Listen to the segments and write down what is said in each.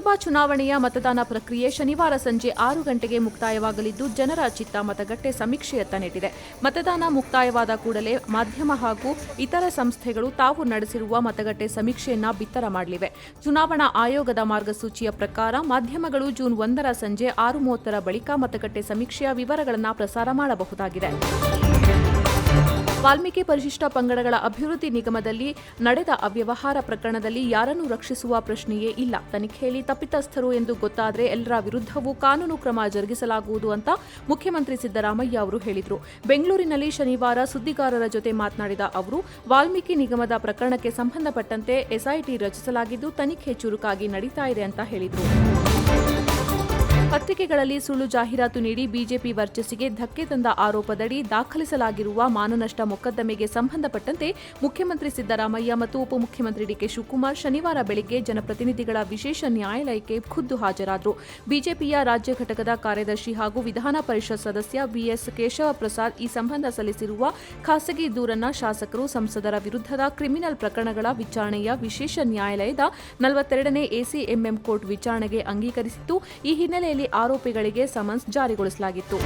ಲೋಕಸಭಾ ಚುನಾವಣೆಯ ಮತದಾನ ಪ್ರಕ್ರಿಯೆ ಶನಿವಾರ ಸಂಜೆ ಆರು ಗಂಟೆಗೆ ಮುಕ್ತಾಯವಾಗಲಿದ್ದು, ಜನರ ಚಿತ್ತ ಮತಗಟ್ಟೆ ಸಮೀಕ್ಷೆಯತ್ತ ನೆಟ್ಟಿದೆ. ಮತದಾನ ಮುಕ್ತಾಯವಾದ ಕೂಡಲೇ ಮಾಧ್ಯಮ ಹಾಗೂ ಇತರ ಸಂಸ್ಥೆಗಳು ತಾವು ನಡೆಸಿರುವ ಮತಗಟ್ಟೆ ಸಮೀಕ್ಷೆಯನ್ನ ಬಿತ್ತರ ಮಾಡಲಿವೆ. ಚುನಾವಣಾ ಆಯೋಗದ ಮಾರ್ಗಸೂಚಿಯ ಪ್ರಕಾರ ಮಾಧ್ಯಮಗಳು ಜೂನ್ ಒಂದರ ಸಂಜೆ ಆರು ಮೂವತ್ತರ ಬಳಿಕ ಮತಗಟ್ಟೆ ಸಮೀಕ್ಷೆಯ ವಿವರಗಳನ್ನು ಪ್ರಸಾರ ಮಾಡಬಹುದಾಗಿದೆ. ವಾಲ್ಮೀಕಿ ಪರಿಶಿಷ್ಟ ಪಂಗಡಗಳ ಅಭಿವೃದ್ಧಿ ನಿಗಮದಲ್ಲಿ ನಡೆದ ಅವ್ಯವಹಾರ ಪ್ರಕರಣದಲ್ಲಿ ಯಾರನ್ನು ರಕ್ಷಿಸುವ ಪ್ರಶ್ನೆಯೇ ಇಲ್ಲ. ತನಿಖೆಯಲ್ಲಿ ತಪ್ಪಿತಸ್ಥರು ಎಂದು ಗೊತ್ತಾದರೆ ಎಲ್ಲರ ವಿರುದ್ಧವೂ ಕಾನೂನು ಕ್ರಮ ಜರುಗಿಸಲಾಗುವುದು ಅಂತ ಮುಖ್ಯಮಂತ್ರಿ ಸಿದ್ದರಾಮಯ್ಯ ಅವರು ಹೇಳಿದರು. ಬೆಂಗಳೂರಿನಲ್ಲಿ ಶನಿವಾರ ಸುದ್ದಿಗಾರರ ಜೊತೆ ಮಾತನಾಡಿದ ಅವರು, ವಾಲ್ಮೀಕಿ ನಿಗಮದ ಪ್ರಕರಣಕ್ಕೆ ಸಂಬಂಧಪಟ್ಟಂತೆ ಎಸ್ಐಟಿ ರಚಿಸಲಾಗಿದ್ದು ತನಿಖೆ ಚುರುಕಾಗಿ ನಡೀತಾ ಇದೆ ಅಂತ ಹೇಳಿದರು. ಪತ್ರಿಕೆಗಳಲ್ಲಿ ಸುಳ್ಳು ಜಾಹೀರಾತು ನೀಡಿ ಬಿಜೆಪಿ ವರ್ಚಸ್ಸಿಗೆ ಧಕ್ಕೆ ತಂದ ಆರೋಪದಡಿ ದಾಖಲಿಸಲಾಗಿರುವ ಮಾನನಷ್ಟ ಮೊಕದ್ದಮೆಗೆ ಸಂಬಂಧಪಟ್ಟಂತೆ ಮುಖ್ಯಮಂತ್ರಿ ಸಿದ್ದರಾಮಯ್ಯ ಮತ್ತು ಉಪಮುಖ್ಯಮಂತ್ರಿ ಡಿಕೆ ಶಿವಕುಮಾರ್ ಶನಿವಾರ ಬೆಳಗ್ಗೆ ಜನಪ್ರತಿನಿಧಿಗಳ ವಿಶೇಷ ನ್ಯಾಯಾಲಯಕ್ಕೆ ಖುದ್ದು ಹಾಜರಾದರು. ಬಿಜೆಪಿಯ ರಾಜ್ಯ ಘಟಕದ ಕಾರ್ಯದರ್ಶಿ ಹಾಗೂ ವಿಧಾನ ಪರಿಷತ್ ಸದಸ್ಯ ಬಿಎಸ್ ಕೇಶವ ಪ್ರಸಾದ್ ಈ ಸಂಬಂಧ ಸಲ್ಲಿಸಿರುವ ಖಾಸಗಿ ದೂರನ್ನ ಶಾಸಕರು ಸಂಸದರ ವಿರುದ್ಧದ ಕ್ರಿಮಿನಲ್ ಪ್ರಕರಣಗಳ ವಿಚಾರಣೆಯ ವಿಶೇಷ ನ್ಯಾಯಾಲಯದ ನಲವತ್ತೆರಡನೇ ಎಸಿಎಂಎಂ ಕೋರ್ಟ್ ವಿಚಾರಣೆಗೆ ಅಂಗೀಕರಿಸಿತ್ತು. ಈ ಹಿನ್ನೆಲೆಯಲ್ಲಿ ಆರೋಪಿಗಳಿಗೆ ಸಮನ್ಸ್ ಜಾರಿಗೊಳಿಸಲಾಗಿತ್ತು.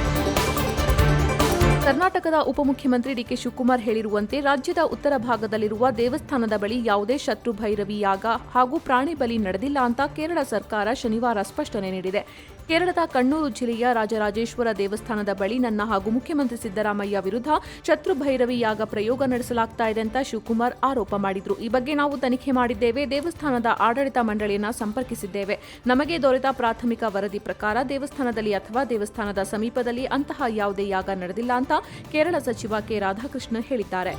ಕರ್ನಾಟಕದ ಉಪಮುಖ್ಯಮಂತ್ರಿ ಡಿಕೆ ಶಿವಕುಮಾರ್ ಹೇಳಿರುವಂತೆ ರಾಜ್ಯದ ಉತ್ತರ ಭಾಗದಲ್ಲಿರುವ ದೇವಸ್ಥಾನದ ಬಳಿ ಯಾವುದೇ ಶತ್ರು ಭೈರವಿ ಯಾಗ ಹಾಗೂ ಪ್ರಾಣಿ ಬಲಿ ನಡೆದಿಲ್ಲ ಅಂತ ಕೇರಳ ಸರ್ಕಾರ ಶನಿವಾರ ಸ್ಪಷ್ಟನೆ ನೀಡಿದೆ. ಕೇರಳದ ಕಣ್ಣೂರು ಜಿಲ್ಲೆಯ ರಾಜರಾಜೇಶ್ವರ ದೇವಸ್ಥಾನದ ಬಳಿ ನನ್ನ ಹಾಗೂ ಮುಖ್ಯಮಂತ್ರಿ ಸಿದ್ದರಾಮಯ್ಯ ವಿರುದ್ಧ ಶತ್ರುಭೈರವಿ ಯಾಗ ಪ್ರಯೋಗ ನಡೆಸಲಾಗ್ತಾ ಇದೆ ಅಂತ ಶಿವಕುಮಾರ್ ಆರೋಪ ಮಾಡಿದ್ರು. ಈ ಬಗ್ಗೆ ನಾವು ತನಿಖೆ ಮಾಡಿದ್ದೇವೆ. ದೇವಸ್ಥಾನದ ಆಡಳಿತ ಮಂಡಳಿಯನ್ನು ಸಂಪರ್ಕಿಸಿದ್ದೇವೆ. ನಮಗೆ ದೊರೆತ ಪ್ರಾಥಮಿಕ ವರದಿ ಪ್ರಕಾರ ದೇವಸ್ಥಾನದಲ್ಲಿ ಅಥವಾ ದೇವಸ್ಥಾನದ ಸಮೀಪದಲ್ಲಿ ಅಂತಹ ಯಾವುದೇ ಯಾಗ ನಡೆದಿಲ್ಲ ಅಂತ ಕೇರಳ ಸಚಿವ ಕೆ. ರಾಧಾಕೃಷ್ಣ ಹೇಳಿದ್ದಾರೆ.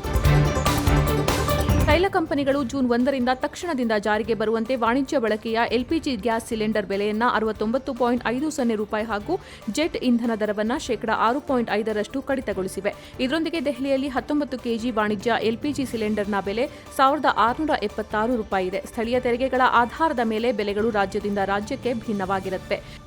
ಕಂಪನಿಗಳು ಜೂನ್ ಒಂದರಿಂದ ತಕ್ಷಣದಿಂದ ಜಾರಿಗೆ ಬರುವಂತೆ ವಾಣಿಜ್ಯ ಬಳಕೆಯ ಎಲ್ಪಿಜಿ ಗ್ಯಾಸ್ ಸಿಲಿಂಡರ್ ಬೆಲೆಯನ್ನ ಅರವತ್ತೊಂಬತ್ತು ಪಾಯಿಂಟ್ ಐದು ಸೊನ್ನೆ ರೂಪಾಯಿ ಹಾಗೂ ಜೆಟ್ ಇಂಧನ ದರವನ್ನು ಶೇಕಡಾ ಆರು ಪಾಯಿಂಟ್ ಐದರಷ್ಟು ಕಡಿತಗೊಳಿಸಿವೆ. ಇದರೊಂದಿಗೆ ದೆಹಲಿಯಲ್ಲಿ ಹತ್ತೊಂಬತ್ತು ಕೆಜಿ ವಾಣಿಜ್ಯ ಎಲ್ಪಿಜಿ ಸಿಲಿಂಡರ್ನ ಬೆಲೆ ಸಾವಿರದ ಆರುನೂರ ಎಪ್ಪತ್ತಾರು ರೂಪಾಯಿ ಇದೆ. ಸ್ಥಳೀಯ ತೆರಿಗೆಗಳ ಆಧಾರದ ಮೇಲೆ ಬೆಲೆಗಳು ರಾಜ್ಯದಿಂದ ರಾಜ್ಯಕ್ಕೆ ಭಿನ್ನವಾಗಿರುತ್ತೆ